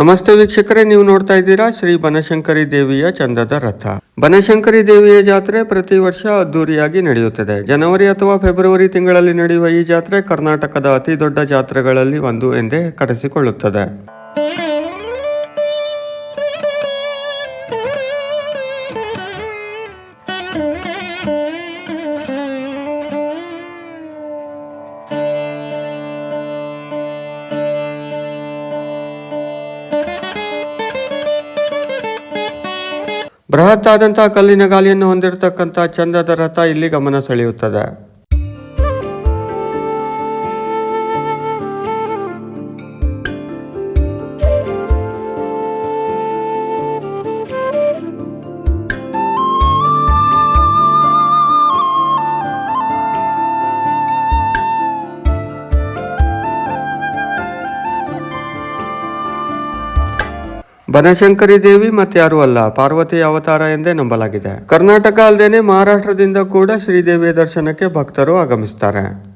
ನಮಸ್ತೆ ವೀಕ್ಷಕರೇ, ನೀವು ನೋಡ್ತಾ ಇದ್ದೀರಾ ಶ್ರೀ ಬನಶಂಕರಿ ದೇವಿಯ ಚಂದದ ರಥ. ಬನಶಂಕರಿ ದೇವಿಯ ಜಾತ್ರೆ ಪ್ರತಿ ವರ್ಷ ಅದ್ದೂರಿಯಾಗಿ ನಡೆಯುತ್ತದೆ. ಜನವರಿ ಅಥವಾ ಫೆಬ್ರವರಿ ತಿಂಗಳಲ್ಲಿ ನಡೆಯುವ ಈ ಜಾತ್ರೆ ಕರ್ನಾಟಕದ ಅತಿ ದೊಡ್ಡ ಜಾತ್ರೆಗಳಲ್ಲಿ ಒಂದು ಎಂದೇ ಕರೆಸಿಕೊಳ್ಳುತ್ತದೆ. ಬೃಹತ್ ಆದಂತಹ ಕಲ್ಲಿನ ಗಾಲಿಯನ್ನು ಹೊಂದಿರತಕ್ಕಂಥ ಚಂದದ ರಥ ಇಲ್ಲಿ ಗಮನ ಸೆಳೆಯುತ್ತದೆ. ಬನಶಂಕರಿ ದೇವಿ ಮತ್ಯಾರೂ ಅಲ್ಲ. ಪಾರ್ವತಿ ಅವತಾರ ಎಂದೇ ನಂಬಲಾಗಿದೆ. ಕರ್ನಾಟಕ ಅಲ್ಲದೇನೆ ಮಹಾರಾಷ್ಟ್ರದಿಂದ ಕೂಡ ಶ್ರೀದೇವಿಯ ದರ್ಶನಕ್ಕೆ ಭಕ್ತರು ಆಗಮಿಸ್ತಾರೆ.